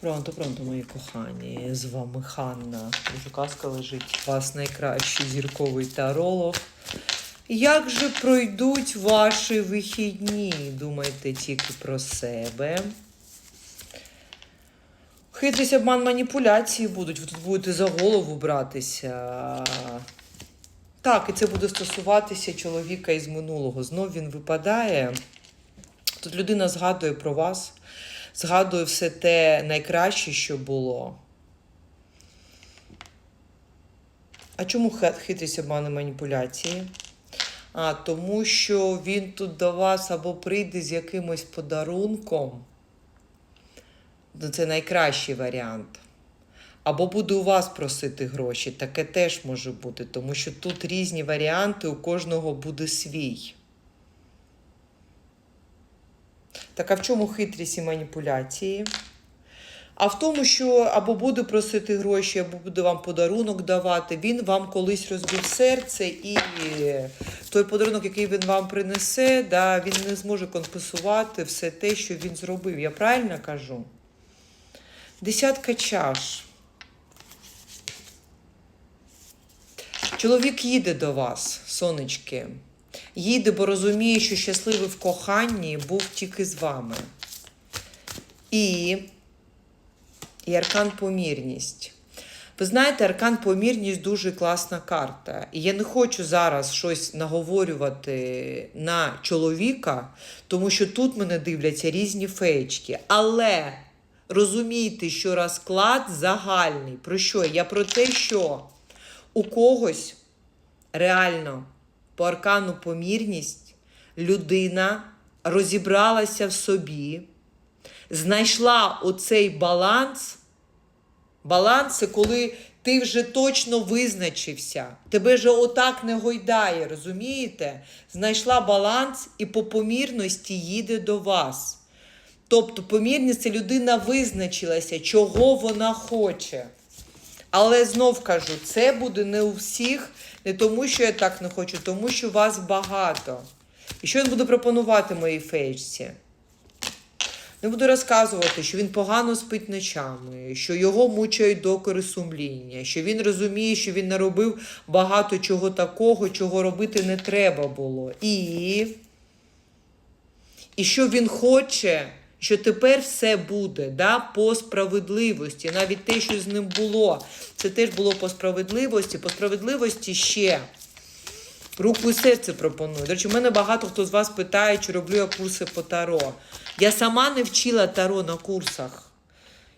Пронто, пронто, мої кохані. З вами Ханна. Дуже казка лежить. У вас найкращий зірковий таролог. Як же пройдуть ваші вихідні? Думайте тільки про себе. Хитрість, обман, маніпуляції будуть. Ви тут будете за голову братися. Так, і це буде стосуватися чоловіка із минулого. Знов він випадає. Тут людина згадує про вас, згадує все те найкраще, що було. А чому хитрість обман і маніпуляції? А, тому що він тут до вас або прийде з якимось подарунком. Ну, Це найкращий варіант. Або буде у вас просити гроші. Таке теж може бути, тому що тут різні варіанти, у кожного буде свій. Так а в чому хитрість і маніпуляції? А в тому, що або буде просити гроші, або буде вам подарунок давати, він вам колись розбив серце, і той подарунок, який він вам принесе, да, він не зможе компенсувати все те, що він зробив. Я правильно кажу? Десятка чаш. Чоловік їде до вас, сонечки. Їде, бо розуміє, що щасливий в коханні був тільки з вами. І, і аркан помірність. Ви знаєте, аркан помірність дуже класна карта. І я не хочу зараз щось наговорювати на чоловіка, тому що тут мене дивляться різні феєчки. Але розумійте, що розклад загальний. Про що? Я про те, що у когось реально по аркану помірність людина розібралася в собі, знайшла оцей баланс. Баланс це коли ти вже точно визначився, тебе же отак не гойдає, розумієте? Знайшла баланс і по помірності їде до вас. Тобто, помірність це людина визначилася, чого вона хоче. Але знов кажу, це буде не у всіх, не тому, що я так не хочу, тому що вас багато. І що він буде пропонувати моїй феєчці? Не буду розказувати, що він погано спить ночами, що його мучають докори сумління, що він розуміє, що він наробив багато чого такого, чого робити не треба було. І, і що він хоче, що тепер все буде да, по справедливості. Навіть те, що з ним було, це теж було по справедливості. По справедливості ще. Руку і серце пропоную. До речі, мене багато хто з вас питає, чи роблю я курси по таро. Я сама не вчила таро на курсах.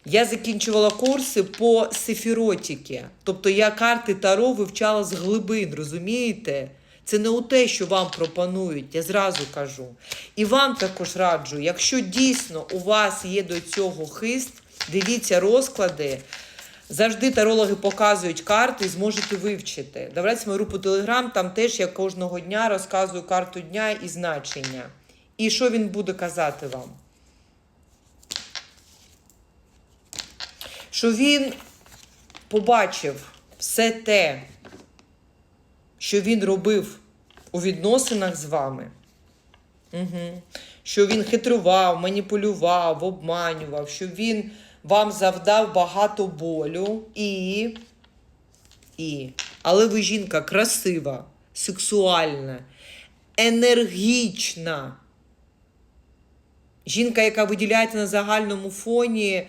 Я закінчувала курси по сефіротіки. Тобто я карти таро вивчала з глибин, розумієте? Це не у те, що вам пропонують, я зразу кажу. І вам також раджу, якщо дійсно у вас є до цього хист, дивіться розклади. Завжди тарологи показують карти і зможете вивчити. Давайте мою групу Телеграм, там теж я кожного дня розказую карту дня і значення. І що він буде казати вам? Що він побачив все те, що він робив у відносинах з вами. Угу. Що він хитрував, маніпулював, обманював, що він вам завдав багато болю і. і. Але ви жінка красива, сексуальна, енергічна. Жінка, яка виділяється на загальному фоні.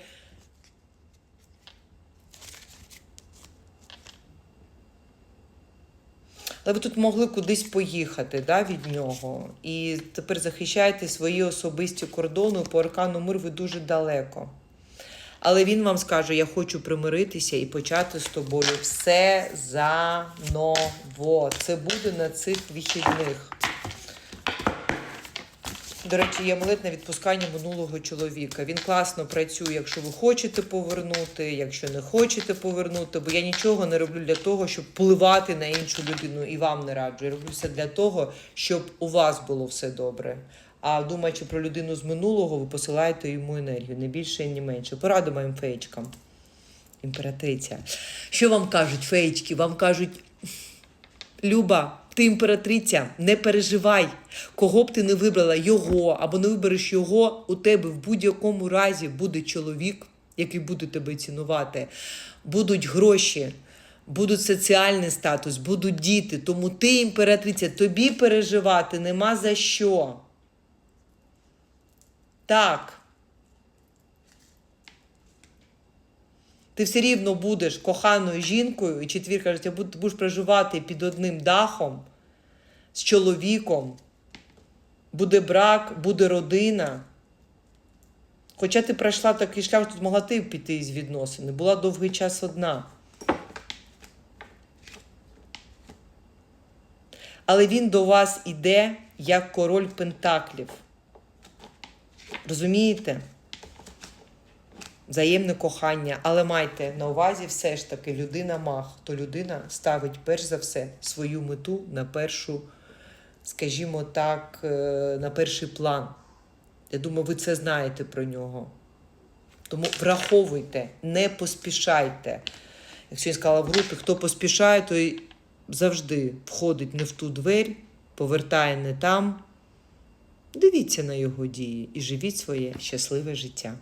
Але ви тут могли кудись поїхати да, від нього. І тепер захищаєте свої особисті кордони. По аркану мир ви дуже далеко. Але він вам скаже: я хочу примиритися і почати з тобою все заново. Це буде на цих вихідних. До речі, є амулет на відпускання минулого чоловіка. Він класно працює, якщо ви хочете повернути, якщо не хочете повернути, бо я нічого не роблю для того, щоб впливати на іншу людину і вам не раджу. Я роблю все для того, щоб у вас було все добре. А думаючи про людину з минулого, ви посилаєте йому енергію, не більше і не менше. Пораду моїм феєчкам. Імператриця. Що вам кажуть, феєчки? Вам кажуть, Люба, ти імператриця, не переживай, кого б ти не вибрала, його або не вибереш його, у тебе в будь-якому разі буде чоловік, який буде тебе цінувати, будуть гроші, будуть соціальний статус, будуть діти. Тому ти імператриця, тобі переживати нема за що. Так. Ти все рівно будеш коханою жінкою, і четвірка життя буд- будеш проживати під одним дахом з чоловіком. Буде брак, буде родина. Хоча ти пройшла такий шлях, тут могла ти піти із відносини, була довгий час одна. Але він до вас іде як король пентаклів. Розумієте? Взаємне кохання, але майте на увазі все ж таки людина маг, то людина ставить перш за все свою мету на першу, скажімо так, е, на перший план. Я думаю, ви це знаєте про нього. Тому враховуйте, не поспішайте. Якщо я сказала в групі, хто поспішає, той завжди входить не в ту двері, повертає не там. Дивіться на його дії і живіть своє щасливе життя.